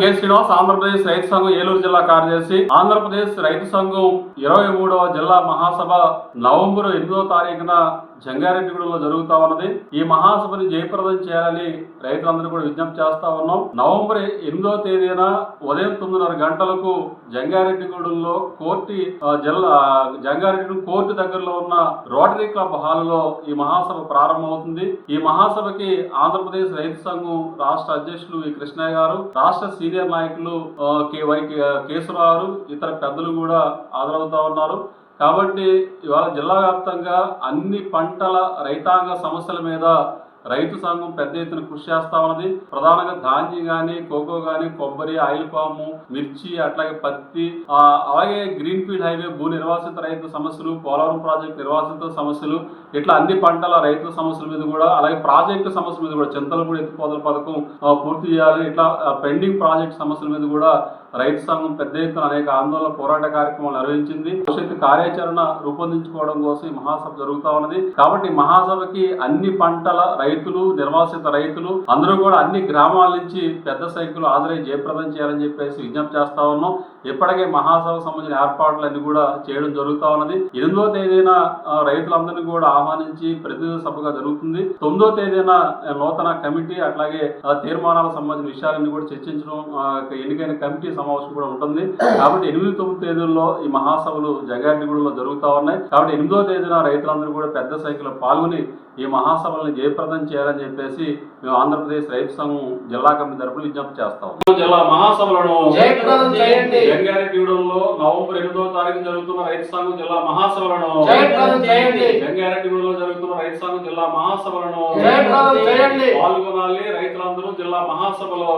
K Srinivas Andhra Pradesh రైతు సంఘం ఏలూరు జిల్లా కార్యదర్శి. ఆంధ్రప్రదేశ్ రైతు సంఘం ఇరవై మూడవ జిల్లా మహాసభ నవంబర్ ఎనిమిదో తారీఖున జంగారెడ్డిగూడలో జరుగుతా ఉన్నది. ఈ మహాసభని జయప్రదం చేయాలని రైతులందరూ కూడా విజ్ఞప్తి చేస్తా ఉన్నాం. నవంబర్ ఎనిమిదో తేదీన ఉదయం తొమ్మిదిన్నర గంటలకు జంగారెడ్డిగూడెంలో కోర్టు జిల్లా జంగారెడ్డి కోర్టు దగ్గరలో ఉన్న రోటరీ క్లబ్ హాల్లో ఈ మహాసభ ప్రారంభమవుతుంది. ఈ మహాసభకి ఆంధ్రప్రదేశ్ రైతు సంఘం రాష్ట్ర అధ్యక్షులు వి కృష్ణయ్య గారు రాష్ట్ర సీనియర్ నాయకులు వై కేశవరావు ఇతర పెద్దలు కూడా హాజరవుతా ఉన్నారు. కాబట్టి ఇవాళ జిల్లా వ్యాప్తంగా అన్ని పంటల రైతాంగ సమస్యల మీద రైతు సంఘం పెద్ద ఎత్తున కృషి చేస్తా ఉన్నది. ప్రధానంగా ధాన్యం కానీ కోకో కానీ కొబ్బరి ఆయిల్ పాము మిర్చి అట్లాగే పత్తి అలాగే గ్రీన్ ఫీల్డ్ హైవే భూ నిర్వాసిత రైతు సమస్యలు పోలవరం ప్రాజెక్టు నిర్వాసిత సమస్యలు ఇట్లా అన్ని పంటల రైతుల సమస్యల మీద కూడా అలాగే ప్రాజెక్టు సమస్యల మీద కూడా చింతలపూడి ఎత్తిపోతల పథకం పూర్తి చేయాలి ఇట్లా పెండింగ్ ప్రాజెక్ట్ సమస్యల మీద కూడా రైతు సంఘం పెద్ద ఎత్తున అనేక ఆందోళన పోరాట కార్యక్రమాలు నిర్వహించింది. భవిష్యత్తు కార్యాచరణ రూపొందించుకోవడం కోసం ఈ మహాసభ జరుగుతా ఉన్నది. కాబట్టి మహాసభకి అన్ని పంటల రైతులు నిర్వాసిత రైతులు అందరూ కూడా అన్ని గ్రామాల నుంచి పెద్ద సైకిల్ హాజరై జయప్రదం చేయాలని చెప్పేసి విజ్ఞప్తి చేస్తా ఉన్నాం. ఇప్పటికే మహాసభకు సంబంధించిన ఏర్పాట్లన్నీ కూడా చేయడం జరుగుతా ఉన్నది. ఎనిమిదో తేదీన రైతులందరినీ కూడా ఆహ్వానించి ప్రతినిధి సభగా జరుగుతుంది. తొమ్మిదో తేదీన నూతన కమిటీ అట్లాగే తీర్మానాలకు సంబంధించిన విషయాలన్నీ కూడా చర్చించడం ఎన్నికైన కమిటీ సమావేశం కూడా ఉంటుంది కాబట్టి ఎనిమిది తొమ్మిది తేదీల్లో ఈ మహాసభలు జగారెడ్డిగూడలో జరుగుతా ఉన్నాయి కాబట్టి ఎనిమిదో తేదీన రైతులందరూ కూడా పెద్ద సంఖ్యలో పాల్గొని ఈ మహాసభలను జయప్రదం చేయాలని చెప్పేసి మేము ఆంధ్రప్రదేశ్ రైతు సంఘం జిల్లా కమిటీ తరపున విజ్ఞప్తి చేస్తాం జిల్లా మహాసభలను జయప్రదం చేయండి. జంగారెడ్డిగూడెంలో నవంబర్ ఎనిమిదో తారీఖు జరుగుతున్న రైతు సంఘం జిల్లా మహాసభలను జయప్రదం చేయండి. జంగారెడ్డిగూడెంలో జరుగుతున్న రైతు సంఘం జిల్లా మహాసభలను జయప్రదం చేయండి. పాల్గొనాలి రైతులందరూ జిల్లా మహాసభలో.